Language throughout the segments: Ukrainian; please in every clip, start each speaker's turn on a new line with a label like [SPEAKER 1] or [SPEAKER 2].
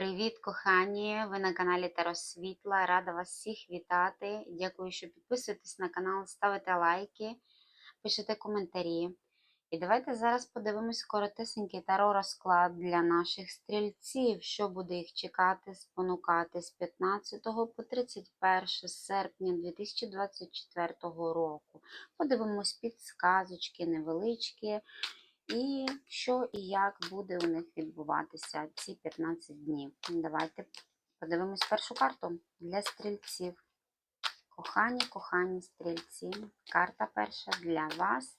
[SPEAKER 1] Привіт, кохані! Ви на каналі Таро Світла. Рада вас всіх вітати. Дякую, що підписуєтесь на канал, ставите лайки, пишете коментарі. І давайте зараз подивимось коротесенький таро розклад для наших стрільців, що буде їх чекати, спонукати з 15 по 31 серпня 2024 року. Подивимось підсказочки невеличкі. І що і як буде у них відбуватися ці 15 днів. Давайте подивимось першу карту для стрільців. Кохані, кохані стрільці. Карта перша для вас.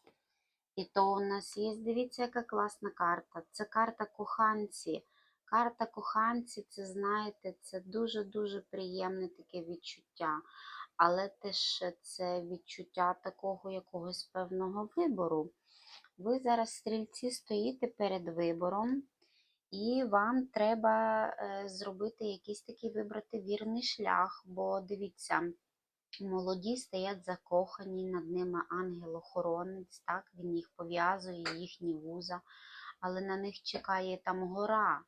[SPEAKER 1] І то у нас є, дивіться, яка класна карта. Це карта коханці. Карта коханці, це, знаєте, це дуже-дуже приємне таке відчуття. Але теж це відчуття такого якогось певного вибору. Ви зараз, стрільці, стоїте перед вибором, і вам треба е, зробити якийсь такий вибрати вірний шлях, бо дивіться, молоді стоять закохані, над ними ангел-охоронець, так, він їх пов'язує, їхні вуза, але на них чекає там гора.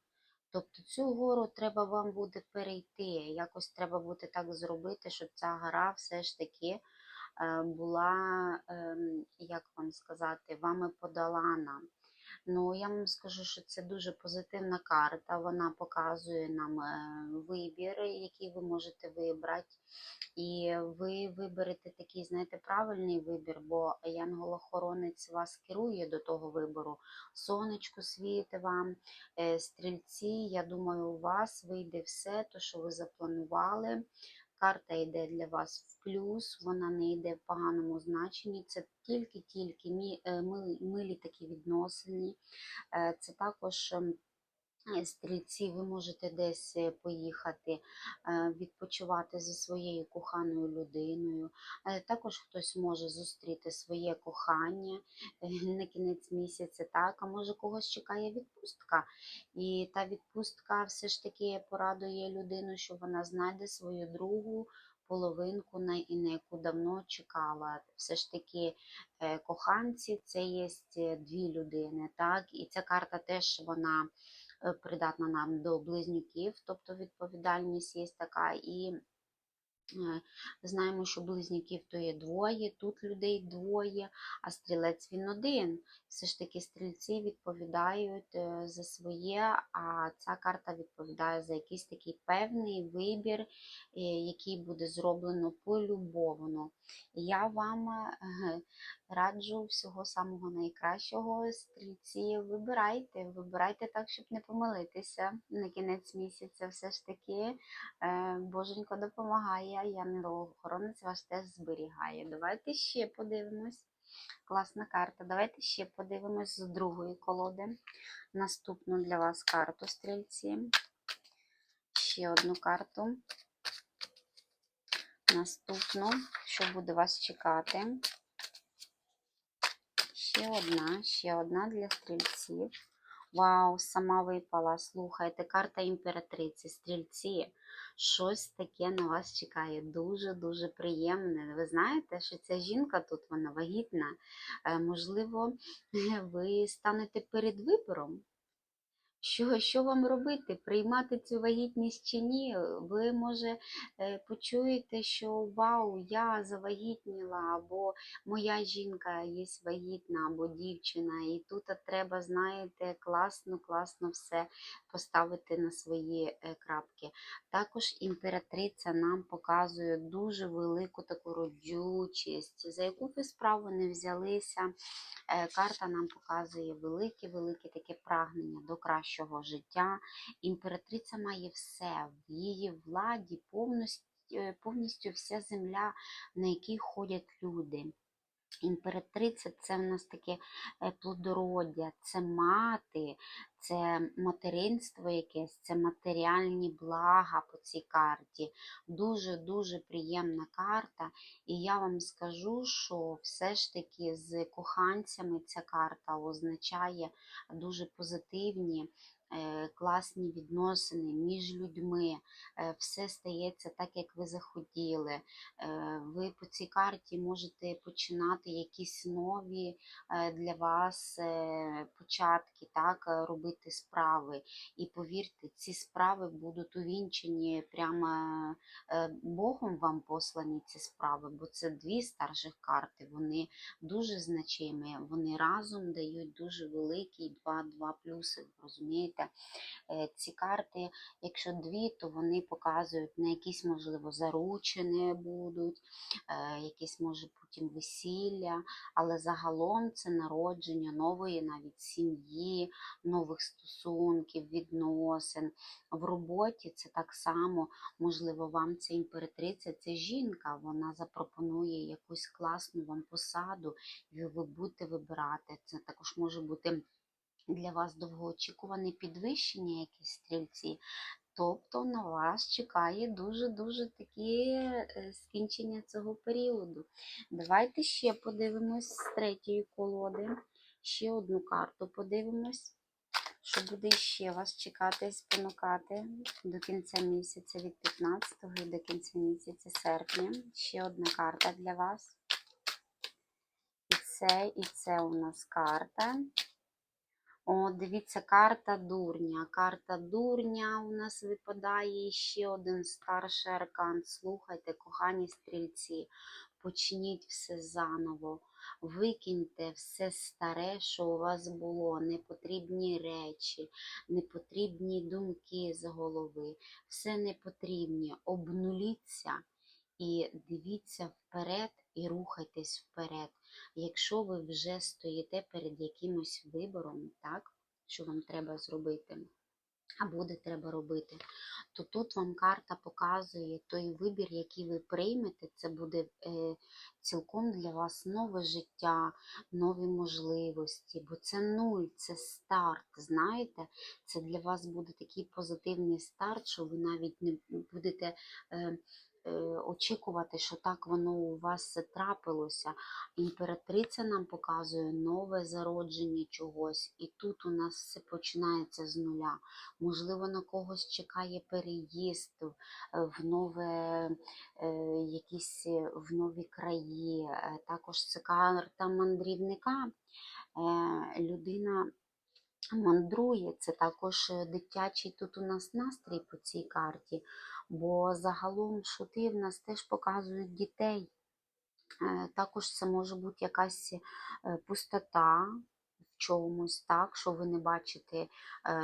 [SPEAKER 1] Тобто цю гору треба вам буде перейти. Якось треба буде так зробити, щоб ця гора все ж таки була, ем, як вам сказати, вами подолана. Ну, я вам скажу, що це дуже позитивна карта. Вона показує нам е, вибір, який ви можете вибрати. І ви виберете такий, знаєте, правильний вибір, бо янгол-охоронець вас керує до того вибору. Сонечко світе вам, е, стрільці, я думаю, у вас вийде все, то, що ви запланували. Карта йде для вас в плюс, вона не йде в поганому значенні. Це тільки-тільки е, милі, такі відносини. Е, Це також ем, стрільці, ви можете десь е, поїхати е, відпочивати зі своєю коханою людиною. Е, Також хтось може зустріти своє кохання на кінець місяця, так, а може когось чекає відпустка. І та відпустка все ж таки порадує людину, що вона знайде свою другу половинку, на яку давно чекала. Все ж таки коханці це є дві людини, так, і ця карта теж вона придатна нам до близнюків, тобто відповідальність є така. І знаємо, що близнюків то є двоє, тут людей двоє, а стрілець він один. Все ж таки стрільці відповідають е, за своє, а ця карта відповідає за якийсь такий певний вибір, е, який буде зроблено полюбовно. Я вам е, раджу всього самого найкращого. Стрільці вибирайте, вибирайте так, щоб не помилитися на кінець місяця. Все ж таки е, Боженько допомагає, янголохоронець вас теж зберігає. Давайте ще подивимось. Класна карта. Давайте ще подивимось з другої колоди. Наступну для вас карту стрільці. Ще одну карту. Наступну, що буде вас чекати. Ще одна, ще одна для стрільців. Вау, сама випала. Слухайте, карта імператриці, стрільці. Щось таке на вас чекає. Дуже-дуже приємне. Ви знаєте, що ця жінка тут вона вагітна. Е, Можливо, ви станете перед вибором. Що, що вам робити? Приймати цю вагітність чи ні? Ви, може, е, почуєте, що вау, я завагітніла, або моя жінка є вагітна, або дівчина, і тут треба, знаєте, класно, класно все поставити на свої е, крапки. Також імператриця нам показує дуже велику таку родючість, за яку ви справу не взялися. Е, Карта нам показує велике-велике таке прагнення до кращого життя. Імператриця має все в її владі повністю, повністю вся земля, на якій ходять люди. Імператриця це в нас таке е, плодородя, це мати, це материнство якесь, це матеріальні блага по цій карті. Дуже-дуже приємна карта. І я вам скажу, що все ж таки з коханцями ця карта означає дуже позитивні е, класні відносини між людьми, е, все стається так, як ви захотіли. Е, Ви по цій карті можете починати якісь нові для вас початки, так, е, робити справи. І повірте, ці справи будуть увінчені прямо е, Богом вам послані ці справи, бо це дві старших карти, вони дуже значимі, вони разом дають дуже великий 2-2 плюси, розумієте? Е, Ці карти, якщо дві, то вони показують на якісь, можливо, заручені будуть, е, якісь, може, потім весілля, але загалом це народження нової навіть сім'ї, нових стосунків, відносин. В роботі це так само, можливо, вам ця імператриця, це жінка, вона запропонує якусь класну вам посаду, і ви будете вибирати. Це також може бути для вас довгоочікуване підвищення, якісь стрільці. Тобто на вас чекає дуже-дуже такі е, скінчення цього періоду. Давайте ще подивимось з третьої колоди. Ще одну карту подивимось, що буде ще вас чекати і спонукати до кінця місяця від 15 і до кінця місяця серпня. Ще одна карта для вас. І це, і це у нас карта. О, дивіться, карта дурня. Карта дурня у нас випадає ще один старший аркан. Слухайте, кохані стрільці, почніть все заново. Викиньте все старе, що у вас було, непотрібні речі, непотрібні думки з голови, все непотрібне. Обнуліться і дивіться вперед і рухайтесь вперед. Якщо ви вже стоїте перед якимось вибором, так, що вам треба зробити, а буде треба робити, то тут вам карта показує той вибір, який ви приймете, це буде е, цілком для вас нове життя, нові можливості, бо це нуль, це старт. Знаєте, це для вас буде такий позитивний старт, що ви навіть не будете. Е, Очікувати, що так воно у вас трапилося. Імператриця нам показує нове зародження чогось, і тут у нас все починається з нуля. Можливо, на когось чекає переїзд е, в нове, е, якісь в нові краї. Також це карта мандрівника. Людина мандрує, це також е, дитячий тут у нас настрій по цій карті, бо загалом шути в нас теж показують дітей. Е, Також це може бути якась е, пустота в чомусь, так, що ви не бачите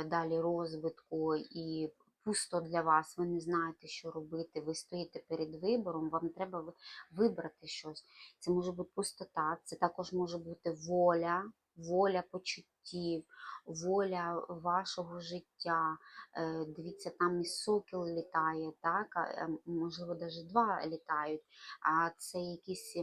[SPEAKER 1] далі розвитку і пусто для вас, ви не знаєте, що робити, ви стоїте перед вибором, вам треба вибрати щось. Це може бути пустота, це також може бути воля, воля почуттів, воля вашого життя. Е, Дивіться, там і сокіл літає, так, е, можливо, навіть два літають а це якісь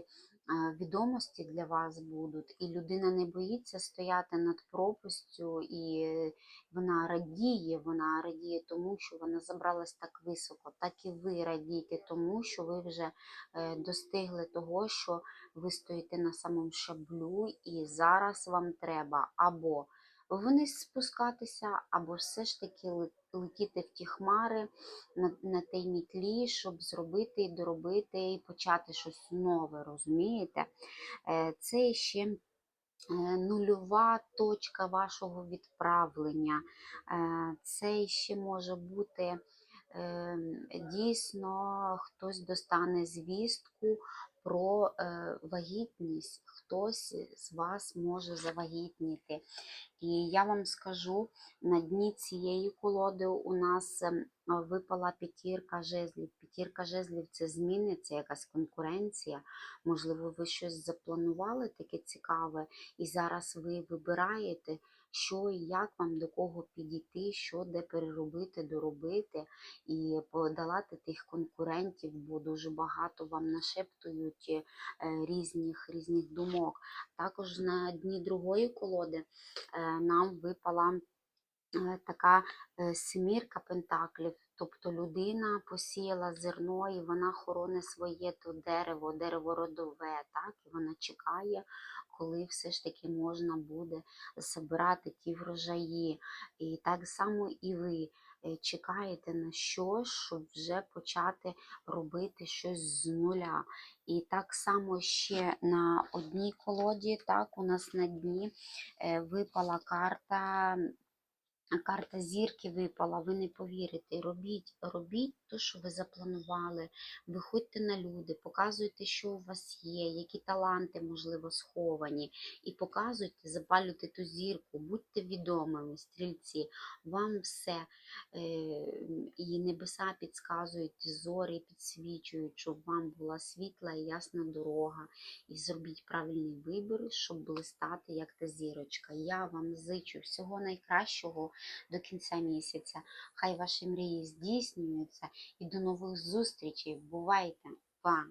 [SPEAKER 1] відомості для вас будуть, і людина не боїться стояти над пропастю, і е, вона радіє, вона радіє тому, що вона забралась так високо, так і ви радійте тому, що ви вже е, достигли того, що ви стоїте на самому шаблю, і зараз вам треба або вниз спускатися, або все ж таки летіти в ті хмари на, на тій мітлі, щоб зробити і доробити і почати щось нове, розумієте? Е, Це ще е, нульова точка вашого відправлення. Е, Це ще може бути е, дійсно хтось достане звістку про е, вагітність, хтось з вас може завагітніти. І я вам скажу, на дні цієї колоди у нас ем, випала п'ятірка жезлів. П'ятірка жезлів це зміни, це якась конкуренція. Можливо, ви щось запланували таке цікаве, і зараз ви вибираєте, що і як вам до кого підійти, що де переробити, доробити і подолати тих конкурентів, бо дуже багато вам нашептують е, різних, різних думок. Також на дні другої колоди е, нам випала е, така семірка пентаклів. Тобто людина посіяла зерно і вона хороне своє то дерево, дерево родове, так? І вона чекає, коли все ж таки можна буде збирати ті врожаї. І так само і ви е, чекаєте на щось, щоб вже почати робити щось з нуля. І так само ще на одній колоді, так, у нас на дні е, випала карта. Карта зірки випала, ви не повірите. Робіть, робіть те, що ви запланували. Виходьте на люди, показуйте, що у вас є, які таланти, можливо, сховані. І показуйте, запалюйте ту зірку, будьте відомими, стрільці. Вам все. Е, І небеса підказують, і зорі підсвічують, щоб вам була світла і ясна дорога. І зробіть правильний вибір, щоб блистати, як та зірочка. Я вам зичу всього найкращого до кінця місяця. Хай ваші мрії здійснюються і до нових зустрічей. Бувайте! Па!